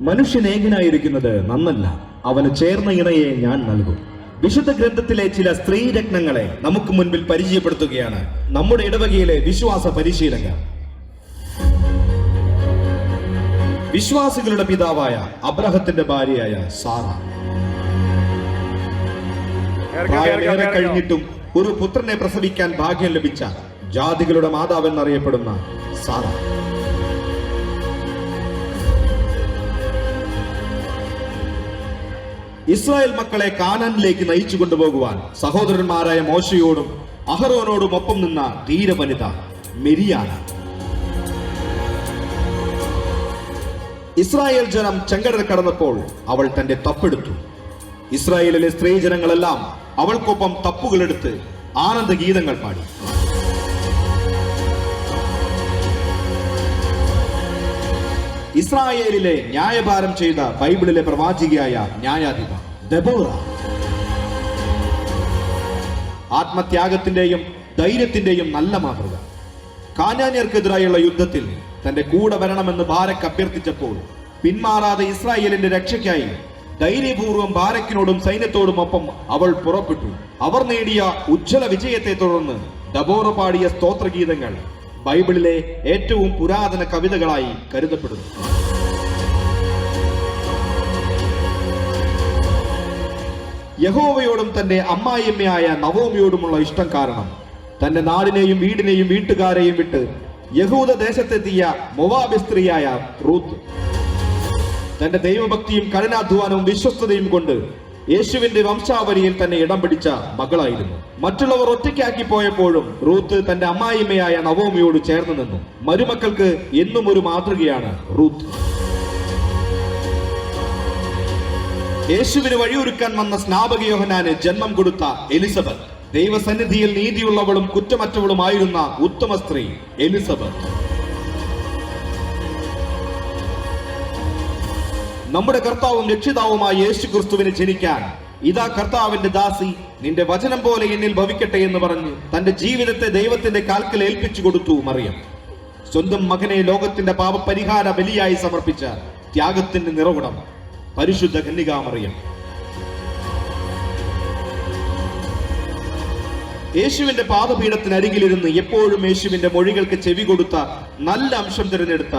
മനുഷ്യനേകനായിരിക്കുന്നത് നന്നല്ല. അവന് ചേർന്ന ഇണയെ ഞാൻ നൽകും. വിശുദ്ധ ഗ്രന്ഥത്തിലെ ചില സ്ത്രീ സ്ത്രീരത്നങ്ങളെ നമുക്ക് മുൻപിൽ പരിചയപ്പെടുത്തുകയാണ്. നമ്മുടെ ഇടവകയിലെ വിശ്വാസ പരിശീലകർ വിശ്വാസികളുടെ പിതാവായ അബ്രഹത്തിന്റെ ഭാര്യയായ സാറ. പ്രായമേറെ കഴിഞ്ഞിട്ടും ഒരു പുത്രനെ പ്രസവിക്കാൻ ഭാഗ്യം ലഭിച്ച ജാതികളുടെ മാതാവെന്നറിയപ്പെടുന്ന സാറ. ഇസ്രായേൽ മക്കളെ കാനാനിലേക്ക് നയിച്ചു കൊണ്ടുപോകുവാൻ സഹോദരന്മാരായ മോശയോടും അഹറോനോടും ഒപ്പം നിന്ന ധീര വനിത മെരിയാന. ഇസ്രായേൽ ജനം ചെങ്കടൽ കടന്നപ്പോൾ അവൾ തന്റെ തപ്പെടുത്തു. ഇസ്രായേലിലെ സ്ത്രീ ജനങ്ങളെല്ലാം അവൾക്കൊപ്പം തപ്പുകളെടുത്ത് ആനന്ദ ഗീതങ്ങൾ പാടി. ഇസ്രായേലിലെ ന്യായഭാരം ചെയ്ത ബൈബിളിലെ പ്രവാചികയായ ന്യായാധിപ ദബോറ. ആത്മത്യാഗത്തിന്റെയും ധൈര്യത്തിന്റെയും നല്ല മാതൃക. കാനാന്യർക്കെതിരായുള്ള യുദ്ധത്തിൽ തന്റെ കൂടെ വരണമെന്ന് ബാരക്ക് അഭ്യർത്ഥിച്ചപ്പോൾ പിന്മാറാതെ ഇസ്രായേലിന്റെ രക്ഷയ്ക്കായി ധൈര്യപൂർവം ബാരക്കിനോടും സൈന്യത്തോടും ഒപ്പം അവൾ പുറപ്പെട്ടു. അവർ നേടിയ ഉജ്ജ്വല വിജയത്തെ തുടർന്ന് ഡബോറ പാടിയ സ്തോത്രഗീതങ്ങൾ ബൈബിളിലെ ഏറ്റവും പുരാതന കവിതകളായി കരുതപ്പെടുന്നു. യഹോവയോടും തന്റെ അമ്മായിയമ്മയായ നവോമിയോടുമുള്ള ഇഷ്ടം കാരണം തന്റെ നാടിനെയും വീടിനെയും വീട്ടുകാരെയും വിട്ട് യഹൂദ ദേശത്തെത്തിയ മൊവാബി സ്ത്രീയായ റൂത്ത്. തന്റെ ദൈവഭക്തിയും കഠിനാധ്വാനവും വിശ്വസ്തതയും കൊണ്ട് യേശുവിന്റെ വംശാവലിയിൽ തന്നെ ഇടം പിടിച്ച മകളായിരുന്നു. മറ്റുള്ളവർ ഒറ്റയ്ക്കാക്കി പോയപ്പോഴും റൂത്ത് തന്റെ അമ്മായിമ്മയായ നവോമിയോട് ചേർന്ന് നിന്നു. മരുമക്കൾക്ക് എന്നും ഒരു മാതൃകയാണ് റൂത്ത്. യേശുവിന് വഴിയൊരുക്കാൻ വന്ന സ്നാപക യോഹനാന് ജന്മം കൊടുത്ത എലിസബത്ത്. ദൈവസന്നിധിയിൽ നീതിയുള്ളവളും കുറ്റമറ്റവളുമായിരുന്ന ഉത്തമ സ്ത്രീ എലിസബത്ത്. നമ്മുടെ കർത്താവും രക്ഷിതാവുമായ യേശു ക്രിസ്തുവിന് ജനിക്കാൻ. ഇതാ കർത്താവിന്റെ ദാസി നിന്റെ വചനം പോലെ എന്നിൽ ഭവിക്കട്ടെ എന്ന് പറഞ്ഞ് തന്റെ ജീവിതത്തെ ദൈവത്തിന്റെ കാൽക്കൽ ഏൽപ്പിച്ചു കൊടുത്തു മറിയം. സ്വന്തം മകനെ ലോകത്തിന്റെ പാപപരിഹാര ബലിയായി സമർപ്പിച്ച ത്യാഗത്തിന്റെ നിറകുടം. പരിശുദ്ധ കന്യകാമറിയം യേശുവിന്റെ പാദപീഠത്തിനരികിലിരുന്ന് എപ്പോഴും യേശുവിന്റെ മൊഴികൾക്ക് ചെവി കൊടുത്ത നല്ല അംശം തിരഞ്ഞെടുത്ത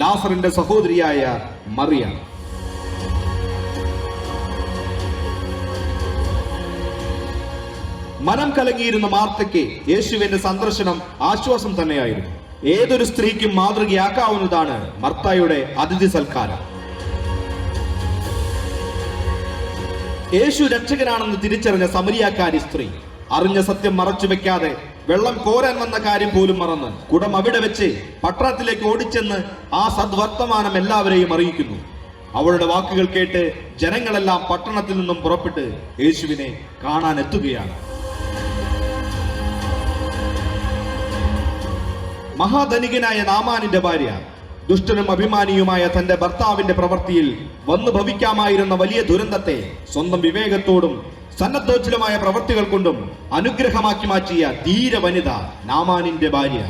ലാസറിന്റെ സഹോദരിയായ മറിയ. മനം കലങ്ങിയിരുന്ന മാർത്തയ്ക്ക് യേശുവിന്റെ സന്ദർശനം ആശ്വാസം തന്നെയായിരുന്നു. ഏതൊരു സ്ത്രീക്കും മാതൃകയാക്കാവുന്നതാണ് മർത്തായുടെ അതിഥി സൽക്കാരം. യേശു രക്ഷകനാണെന്ന് തിരിച്ചറിഞ്ഞ സമരിയാക്കാരി സ്ത്രീ അറിഞ്ഞ സത്യം മറച്ചു വെക്കാതെ വെള്ളം കോരാൻ വന്ന കാര്യം പോലും മറന്ന് കുടം അവിടെ വെച്ച് പട്ടണത്തിലേക്ക് ഓടിച്ചെന്ന് ആ സദ്വർത്തമാനം എല്ലാവരെയും അറിയിക്കുന്നു. അവളുടെ വാക്കുകൾ കേട്ട് ജനങ്ങളെല്ലാം പട്ടണത്തിൽ നിന്നും പുറപ്പെട്ട് യേശുവിനെ കാണാൻ മഹാധനികനായ നാമാനിന്റെ ഭാര്യ ദുഷ്ടനും അഭിമാനിയുമായ തന്റെ ഭർത്താവിന്റെ പ്രവൃത്തിയിൽ വന്നു ഭവിക്കാമായിരുന്ന വലിയ ദുരന്തത്തെ സ്വന്തം വിവേകത്തോടും സന്നദ്ധോജ്വലമായ പ്രവൃത്തികൾ കൊണ്ടും അനുഗ്രഹമാക്കി മാറ്റിയ ധീര വനിത നാമാനിന്റെ ഭാര്യ.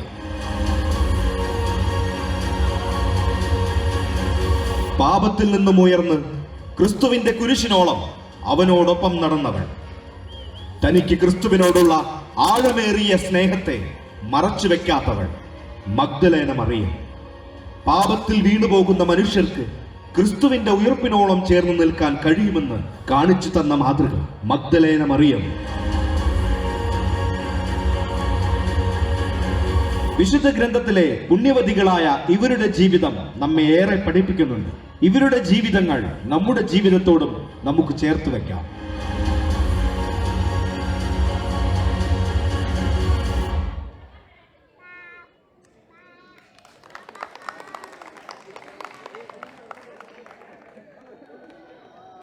പാപത്തിൽ നിന്നും ഉയർന്ന് ക്രിസ്തുവിന്റെ കുരിശിനോളം അവനോടൊപ്പം നടന്നവൾ. തനിക്ക് ക്രിസ്തുവിനോടുള്ള ആഴമേറിയ സ്നേഹത്തെ മറച്ചു വെക്കാത്തവൾ മഗ്ദലേന മറിയ പാപത്തിൽ വീണുപോകുന്ന മനുഷ്യർക്ക് ക്രിസ്തുവിന്റെ ഉയർപ്പിനോളം ചേർന്ന് നിൽക്കാൻ കഴിയുമെന്ന് കാണിച്ചു തന്ന മാതൃക മഗ്ദലേന മറിയം വിശുദ്ധ ഗ്രന്ഥത്തിലെ പുണ്യവതികളായ ഇവരുടെ ജീവിതം നമ്മെ ഏറെ പഠിപ്പിക്കുന്നുണ്ട്. ഇവരുടെ ജീവിതങ്ങൾ നമ്മുടെ ജീവിതത്തോടും നമുക്ക് ചേർത്ത് വെക്കാം.